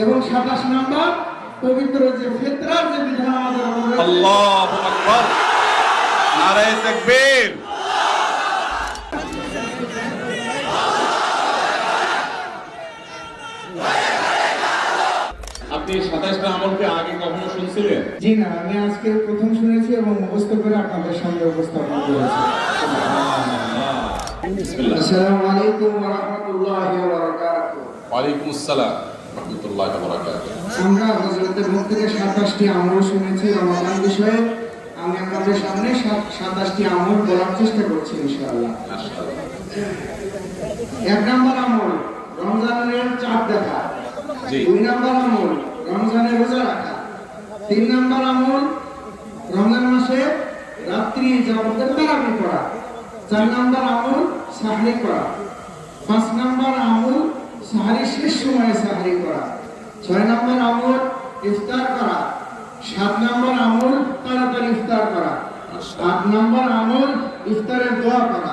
এবং সাতাশ নাম্বার পবিত্র যে ফেতরার যে বিধান আমাদের আল্লাহু আকবার। নারায়ে তাকবীর। আপনি সাতাশটা আমলকে আগে কখনো শুনছিলেন? জি না আমি আজকে প্রথম শুনেছি এবং মুখস্থ করে আপনাদের সামনে উপস্থাপন করেছি। আসসালামু আলাইকুম ওয়া রাহমাতুল্লাহি ওয়া বারাকাতুহু। ওয়ালাইকুম আসসালাম। রহমতুল্লাহ আমরা হজরতের মুখ থেকে সাতাশটি আমল শুনেছি রমাদান বিষয়ে। আমি আপনাদের সামনে সাতাশটি আমল বলার চেষ্টা করছি ইনশাআল্লাহ। এক নম্বর আমল রমজানের চাঁদ দেখা। দুই নম্বর আমল রমজানের রোজা রাখা। তিন নম্বর আমল রমজান মাসে রাত্রি যাবতের তারাবি করা চার নম্বর আমল সাহরি করা পাঁচ নম্বর আমল সাহারি শেষ সময়ে সাহরি করা। ছয় নম্বর আমল, ইফতার করা। সাত নম্বর আমল, তাড়াতাড়ি ইফতার করা। আট নম্বর আমল ইফতারের দোয়া করা।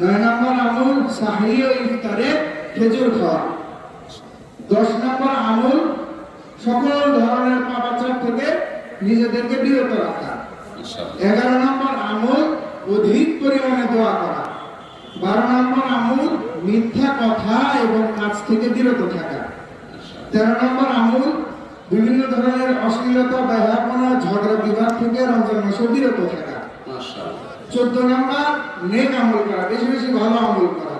নয় নম্বর আমল সাহরি ও ইফতারে খেজুর খাওয়া। দশ নম্বর আমল, সকল ধরনের পাপাচার থেকে নিজেদেরকে বিরত রাখা। এগারো নম্বর আমল, অধিক পরিমাণে দোয়া করা। বারো নম্বর আমল মিথ্যা কথা এবং কাজ থেকে বিরত থাকা। তেরো নম্বর আমল বিভিন্ন ধরনের অশ্লীলতা ব্যবহাপনা ঝগড়া বিবাদ থেকে রমজান মাসে বিরত থাকা। চোদ্দ নম্বর নেক আমল করা বেশি বেশি ভালো আমল করা।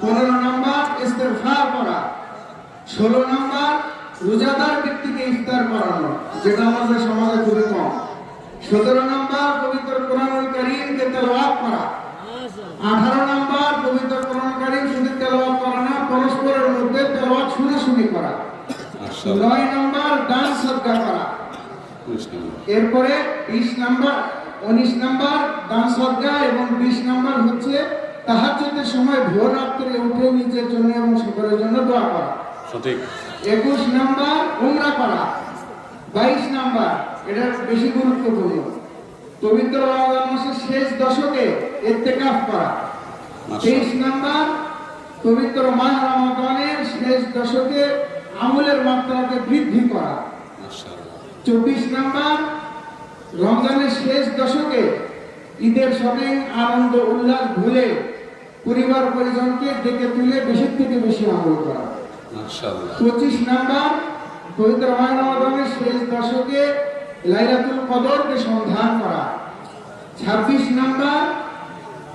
পনেরো নম্বর ইস্তেফার করা। ষোলো নম্বর রোজাদার ব্যক্তিকে ইফতার করানো যেটা আমাদের সমাজে খুবই কম। সতেরো নম্বর পবিত্র কোরআনুল করিমকে তেলাওয়াত করা। আঠারো নম্বর পবিত্র কোরআন করিম শুধু তেলাওয়াত করা না পরস্পরের মধ্যে তেলাওয়াত শুনে শুনে করা নয় নম্বর দান সদকা করা। এরপরে বিশ নাম্বার উনিশ নাম্বার দান সদ্গা এবং বিশ নাম্বার হচ্ছে তাহাজ্জুদের সময় ভোর রাত্রে উঠে নিজের জন্য এবং সকলের জন্য দোয়া করা। সঠিক। একুশ নাম্বার উমরা করা। বাইশ নাম্বার এটা বেশি গুরুত্বপূর্ণ। পবিত্র রমজান মাসের শেষ দশকে ইত্তেকাফ করা। তেইশ নাম্বার পবিত্র মাহ রমাদানের শেষ দশকে আমলের মাত্রাকে বৃদ্ধি করা। চব্বিশ নাম্বার রমজানের শেষ দশকে ঈদের শপিং আনন্দ উল্লাস ভুলে পরিবার পরিজনকে ডেকে তুলে বেশি থেকে বেশি আমল করা। পঁচিশ নাম্বার পবিত্র মাহ রমাদানের শেষ দশকে লাইলাতুল কদরকে সন্ধান করা। ছাব্বিশ নাম্বার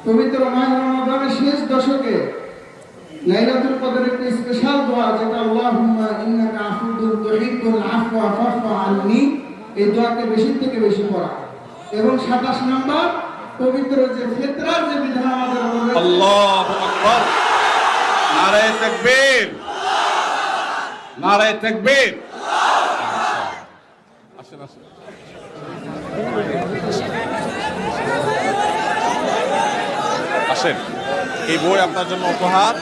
পবিত্র মাহ রমাদানের শেষ দশকে লাইলাতুল কদরের একটি স্পেশাল দোয়া যেটা আল্লাহুম্মা ইন্নাকা আফুদুল তুহিব্বুল আফওয়া ফাফু আননি এই দোয়াকে বেশি থেকে বেশি পড়া। এবং 27 নাম্বার পবিত্র যে ফিতরার যে বিধান আমাদের রয়েছে, আল্লাহু আকবার। নারায়ে তাকবীর। নারায়ে তাকবীর। আসেন আসেন। আসেন। এই বই আপনার জন্য উপহার।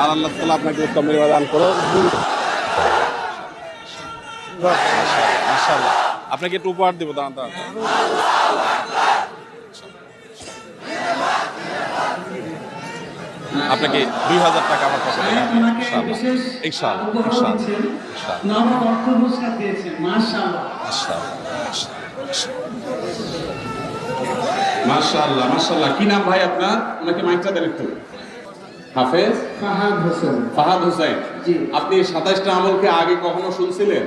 আর আল্লাহ তালা আপনাকে উত্তম দান করো আপনাকে একটু উপহার দিব, দাঁড়ান দাঁড়ান। আপনাকে দুই হাজার টাকা আমার পক্ষ থেকে ইনশাআল্লাহ। মাশাআল্লাহ। মাশাআল্লাহ। কি নাম ভাই আপনার? ওনাকে মাইকটা দেন একটু। হাফেজ? ফাহাদ হোসেন। ফাহাদ হোসেন। আপনি সাতাশটা আমলকে আগে কখনো শুনছিলেন?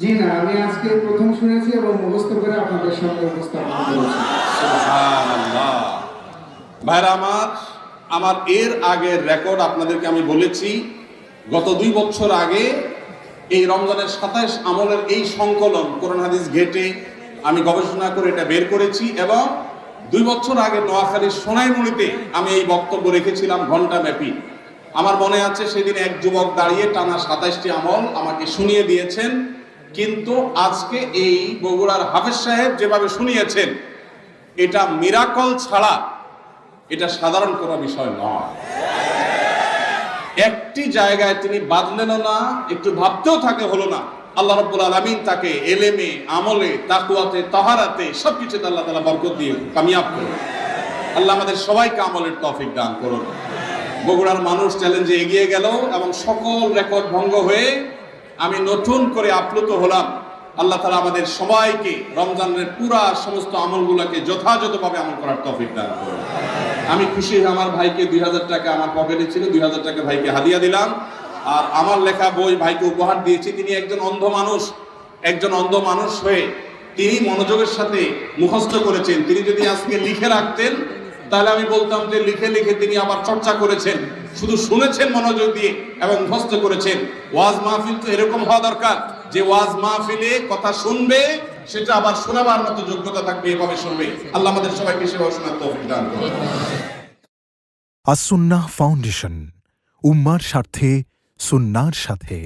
জি না আমি আজকে প্রথম শুনেছি এবং মুখস্থ করে আপনাদের সামনে উপস্থাপন করেছি। সুবহানাল্লাহ। ভাইরা আমার আমার এর আগের রেকর্ড আপনাদেরকে আমি বলেছি, গত দুই বছর আগে এই রমজানের সাতাশ আমলের এই সংকলন কোরআন হাদিস ঘেটে আমি গবেষণা করে এটা বের করেছি এবং দুই বছর আগে নোয়াখালীর সোনাইমুড়িতে আমি এই বক্তব্য রেখেছিলাম ঘণ্টা ব্যাপী। আমার মনে আছে সেদিন এক যুবক দাঁড়িয়ে টানা সাতাশটি আমল আমাকে শুনিয়ে দিয়েছেন, কিন্তু আজকে এই বগুড়ার হাফেজ সাহেব যেভাবে শুনিয়েছেন, এটা মিরাকল ছাড়া এটা সাধারণ কোনো বিষয় নয়। একটি জায়গায় তিনি বাদলেনও না, একটু ভাবতেও থাকে হলো না। আল্লাহ রব্বুল আলমিন তাকে এলেমে, আমলে তাকুয়াতে তাহারাতে সবকিছুতে আল্লাহ তালা বরকত দিয়ে কামিয়াব করুন। আল্লাহ আমাদের সবাইকে আমলের তফিক দান করুন। বগুড়ার মানুষ চ্যালেঞ্জে এগিয়ে গেল এবং সকল রেকর্ড ভঙ্গ হয়ে আমি নতুন করে আপ্লুত হলাম। আল্লাহ তালা আমাদের সবাইকে রমজানের পুরা সমস্ত আমলগুলোকে যথাযথভাবে আমল করার তৌফিক দান করুন। আমি খুশি আমার ভাইকে দুই হাজার টাকা আমার পকেটে ছিল, দুই হাজার টাকা ভাইকে হাদিয়া দিলাম। আর আমার লেখা বই ভাইকে উপহার দিয়েছি। তিনি একজন অন্ধ মানুষ, একজন অন্ধ মানুষ হয়ে তিনি মনোযোগের সাথে মুখস্থ করেছেন। তিনি যদি আজকে লিখে রাখতেন, তাহলে আমি বলতাম যে লিখে লিখে তিনি আবার চর্চা করেছেন। শুধু শুনেছেন মনোযোগ দিয়ে এবং মুখস্থ করেছেন। ওয়াজ মাহফিল তো এরকম হওয়া দরকার। যে ওয়াজ মাহফিলে কথা শুনবে সেটা আবার শোনাবার মতো যোগ্যতা থাকবে, এভাবে শুনবে। আল্লাহ আমাদের সবাইকে সেভাবে শোনার তৌফিক দান করুন। আসুন্না ফাউন্ডেশন, উম্মার স্বার্থে, সুন্নার সাথে।